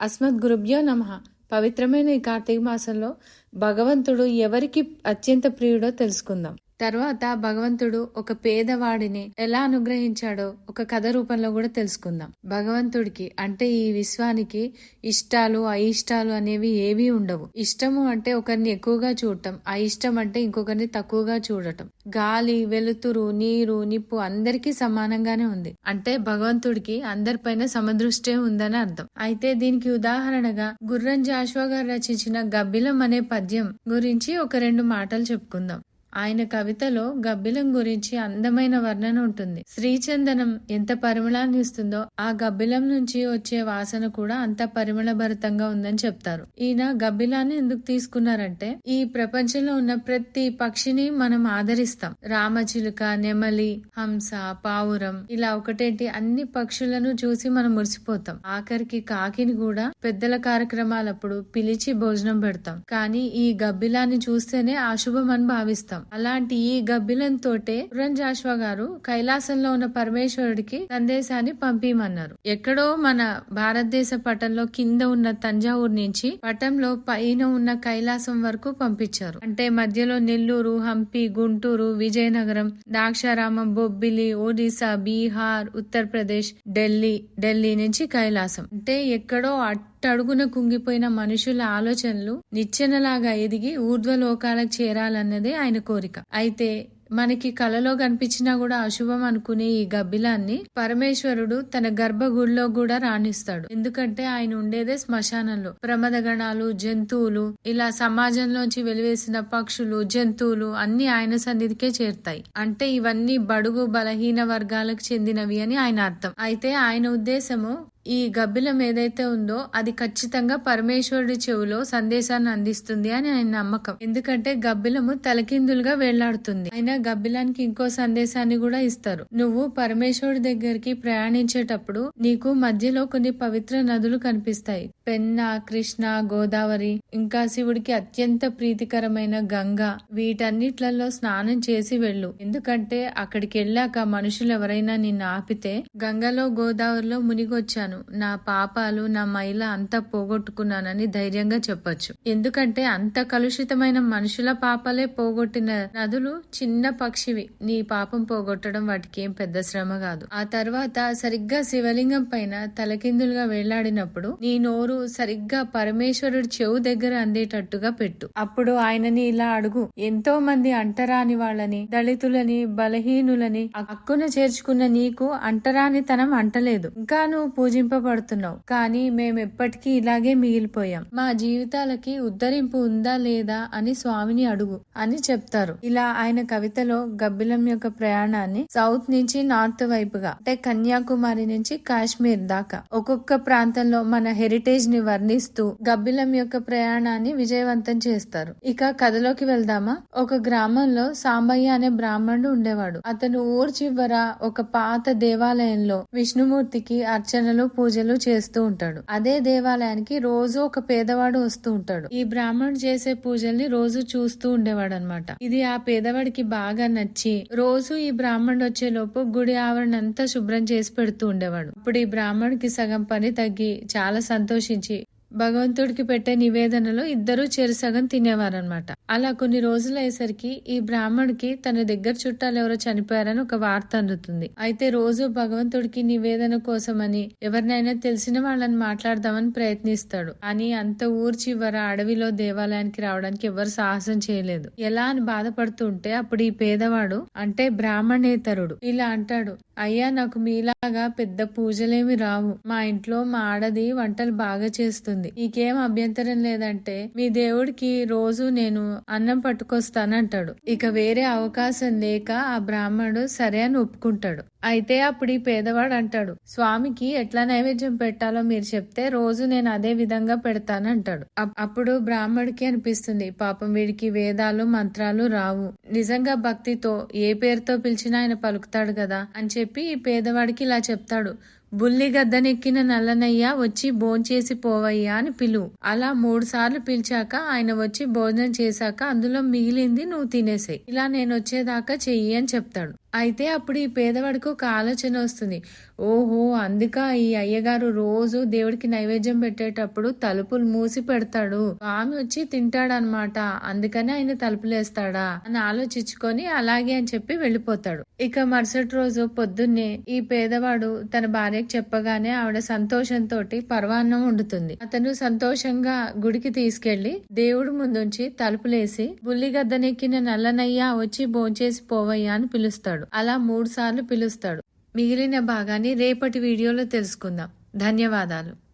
అస్మద్ గురుభ్యో నమ. పవిత్రమైన ఈ కార్తీక మాసంలో భగవంతుడు ఎవరికి అత్యంత ప్రియుడో తెలుసుకుందాం. తర్వాత భగవంతుడు ఒక పేదవాడిని ఎలా అనుగ్రహించాడో ఒక కథ రూపంలో కూడా తెలుసుకుందాం. భగవంతుడికి అంటే ఈ విశ్వానికి ఇష్టాలు అయిష్టాలు అనేవి ఏవి ఉండవు. ఇష్టము అంటే ఒకరిని ఎక్కువగా చూడటం అయిష్టం అంటే ఇంకొకరిని తక్కువగా చూడటం. గాలి వెలుతురు నీరు నిప్పు అందరికీ సమానంగానే ఉంది. అంటే భగవంతుడికి అందరిపైన సమదృష్టే ఉందని అర్థం. అయితే దీనికి ఉదాహరణగా గుర్రం జాషువా గారు రచించిన గబ్బిలం అనే పద్యం గురించి ఒక రెండు మాటలు చెప్పుకుందాం. ఆయన కవితలో గబ్బిలం గురించి అందమైన వర్ణన ఉంటుంది. శ్రీచందనం ఎంత పరిమళాన్ని ఇస్తుందో ఆ గబ్బిలం నుంచి వచ్చే వాసన కూడా అంత పరిమళభరితంగా ఉందని చెప్తారు. ఈయన గబ్బిలాన్ని ఎందుకు తీసుకున్నారంటే ఈ ప్రపంచంలో ఉన్న ప్రతి పక్షిని మనం ఆదరిస్తాం. రామచిలుక నెమలి హంస పావురం ఇలా ఒకటేంటి అన్ని పక్షులను చూసి మనం మురిసిపోతాం. ఆఖరికి కాకిని కూడా పెద్దల కార్యక్రమాలప్పుడు పిలిచి భోజనం పెడతాం. కానీ ఈ గబ్బిలాన్ని చూస్తేనే అశుభం అని భావిస్తాం. అలాంటి ఈ గబ్బిలంతోటే పురం జాషువా గారు కైలాసంలో ఉన్న పరమేశ్వరుడికి సందేశాన్ని పంపిమన్నారు. ఎక్కడో మన భారతదేశ పటంలో కింద ఉన్న తంజావూరు నుంచి పటంలో పైన ఉన్న కైలాసం వరకు పంపించారు. అంటే మధ్యలో నెల్లూరు హంపి గుంటూరు విజయనగరం ద్రాక్షారామం బొబ్బిలి ఒడిశా బీహార్ ఉత్తరప్రదేశ్ ఢిల్లీ ఢిల్లీ నుంచి కైలాసం. అంటే ఎక్కడో అట్టడుగున కుంగిపోయిన మనుషుల ఆలోచనలు నిచ్చెనలాగా ఎదిగి ఊర్ధ్వలోకాలకు చేరాలన్నదే ఆయన కోరిక. అయితే మనకి కలలో కనిపించినా కూడా అశుభం అనుకునే ఈ గబ్బిలాన్ని పరమేశ్వరుడు తన గర్భగుడిలో కూడా రాణిస్తాడు. ఎందుకంటే ఆయన ఉండేదే శ్మశానంలో. ప్రమదగణాలు జంతువులు ఇలా సమాజంలోంచి వెలివేసిన పక్షులు జంతువులు అన్ని ఆయన సన్నిధికే చేరుతాయి. అంటే ఇవన్నీ బడుగు బలహీన వర్గాలకు చెందినవి అని ఆయన అర్థం. అయితే ఆయన ఉద్దేశము ఈ గబ్బిలం ఏదైతే ఉందో అది ఖచ్చితంగా పరమేశ్వరుడి చెవులో సందేశాన్ని అందిస్తుంది అని ఆయన నమ్మకం. ఎందుకంటే గబ్బిలము తలకిందులుగా వేళ్ళాడుతుంది. ఆయన గబ్బిలానికి ఇంకో సందేశాన్ని కూడా ఇస్తారు. నువ్వు పరమేశ్వరుడి దగ్గరికి ప్రయాణించేటప్పుడు నీకు మధ్యలో కొన్ని పవిత్ర నదులు కనిపిస్తాయి. పెన్న కృష్ణ గోదావరి ఇంకా శివుడికి అత్యంత ప్రీతికరమైన గంగ వీటన్నిట్లలో స్నానం చేసి వెళ్ళు. ఎందుకంటే అక్కడికి వెళ్ళాక మనుషులు ఎవరైనా నిన్ను ఆపితే గంగలో గోదావరిలో మునిగొచ్చాను. నా పాపాలు నా మైల అంతా పోగొట్టుకున్నానని ధైర్యంగా చెప్పొచ్చు. ఎందుకంటే అంత కలుషితమైన మనుషుల పాపాలే పోగొట్టిన నదులు చిన్న పక్షివి. నీ పాపం పోగొట్టడం వాటికి ఏం పెద్ద శ్రమ కాదు. ఆ తర్వాత సరిగ్గా శివలింగం పైన తలకిందులుగా వేలాడినప్పుడు నీ నోరు సరిగ్గా పరమేశ్వరుడు చెవు దగ్గర అందేటట్టుగా పెట్టు. అప్పుడు ఆయనని ఇలా అడుగు. ఎంతో మంది అంటరాని వాళ్ళని దళితులని బలహీనులని హక్కున చేర్చుకున్న నీకు అంటరానితనం అంటలేదు. ఇంకా నువ్వు పూజింపబడుతున్నావు కానీ మేమెప్పటికీ ఇలాగే మిగిలిపోయాం. మా జీవితాలకి ఉద్ధరింపు ఉందా లేదా అని స్వామిని అడుగు అని చెప్తారు. ఇలా ఆయన కవితలో గబ్బిలం యొక్క ప్రయాణాన్ని సౌత్ నుంచి నార్త్ వైపుగా అంటే కన్యాకుమారి నుంచి కాశ్మీర్ దాకా ఒక్కొక్క ప్రాంతంలో మన హెరిటేజ్ని వర్ణిస్తూ గబ్బిలం యొక్క ప్రయాణాన్ని విజయవంతం చేస్తారు. ఇక కథలోకి వెళ్దామా? ఒక గ్రామంలో సాంబయ్య అనే బ్రాహ్మణుడు ఉండేవాడు. అతను ఊరు చివర ఒక పాత దేవాలయంలో విష్ణుమూర్తికి అర్చనలు పూజలు చేస్తూ ఉంటాడు. అదే దేవాలయానికి రోజు ఒక పేదవాడు వస్తూ ఉంటాడు. ఈ బ్రాహ్మణుడు చేసే పూజల్ని రోజు చూస్తూ ఉండేవాడు అనమాట ఇది ఆ పేదవాడికి బాగా నచ్చి రోజు ఈ బ్రాహ్మణుడు వచ్చే లోపు గుడి ఆవరణ అంతా శుభ్రం చేసి పెడుతూ ఉండేవాడు. ఇప్పుడు ఈ బ్రాహ్మణుడికి సగం పని తగ్గి చాలా సంతోషించి భగవంతుడికి పెట్టే నివేదనలో ఇద్దరు చెరుసగం తినేవారనమాట అలా కొన్ని రోజులు అయ్యేసరికి ఈ బ్రాహ్మణుడికి తన దగ్గర చుట్టాలు ఎవరో చనిపోయారని ఒక వార్త అందుతుంది. అయితే రోజు భగవంతుడికి నివేదన కోసమని ఎవరినైనా తెలిసిన వాళ్ళని మాట్లాడదామని ప్రయత్నిస్తాడు. అని అంత ఊరు చివర అడవిలో దేవాలయానికి రావడానికి ఎవరు సాహసం చేయలేదు. ఎలా అని బాధపడుతుంటే అప్పుడు ఈ పేదవాడు అంటే బ్రాహ్మణేతరుడు. ఇలా అంటాడు అయ్యా నాకు మీలాగా పెద్ద పూజలేమి రావు. మా ఇంట్లో మా ఆడది వంటలు బాగా చేస్తుంది. నీకేం అభ్యంతరం లేదంటే మీ దేవుడికి రోజు నేను అన్నం పట్టుకొస్తానంటాడు. ఇక వేరే అవకాశం లేక ఆ బ్రాహ్మణుడు సరే అని ఒప్పుకుంటాడు. అయితే అప్పుడు ఈ పేదవాడు అంటాడు స్వామికి ఎట్లా నైవేద్యం పెట్టాలో మీరు చెప్తే రోజు నేను అదే విధంగా పెడతానంటాడు. అప్- అప్పుడు బ్రాహ్మడికి అనిపిస్తుంది పాపం వీడికి వేదాలు మంత్రాలు రావు. నిజంగా భక్తితో ఏ పేరుతో పిలిచినా ఆయన పలుకుతాడు కదా? అని చెప్పి ఈ పేదవాడికి ఇలా చెప్తాడు. బుల్లిగద్దనెక్కిన నల్లనయ్య వచ్చి భోంచేసి పోవయ్యా అని పిలువు అలా మూడు సార్లు పిలిచాక ఆయన వచ్చి భోజనం చేశాక అందులో మిగిలింది నువ్వు తినేసే ఇలా నేను వచ్చేదాకా చెయ్యి అని చెప్తాడు. అయితే అప్పుడు ఈ పేదవాడికి ఒక ఆలోచన వస్తుంది. ఓహో అందుక ఈ అయ్యగారు రోజు దేవుడికి నైవేద్యం పెట్టేటప్పుడు తలుపులు మూసి పెడతాడు. స్వామి వచ్చి తింటాడనమాట. అందుకని ఆయన తలుపులేస్తాడా అని ఆలోచించుకొని అలాగే అని చెప్పి వెళ్ళిపోతాడు. ఇక మరుసటి రోజు పొద్దున్నే ఈ పేదవాడు తన భార్యకి చెప్పగానే ఆవిడ సంతోషంతో పర్వాన్నం వండుతుంది. అతను సంతోషంగా గుడికి తీసుకెళ్ళి దేవుడి ముందుంచి తలుపులేసి బుల్లిగద్దనెక్కిన నల్లనయ్య వచ్చి భోంచేసి పోవయ్యా అని పిలుస్తాడు. పిలుస్తాడు అలా మూడు సార్లు పిలుస్తాడు. మిగిలిన భాగాన్ని రేపటి వీడియోలో తెలుసుకుందాం. ధన్యవాదాలు.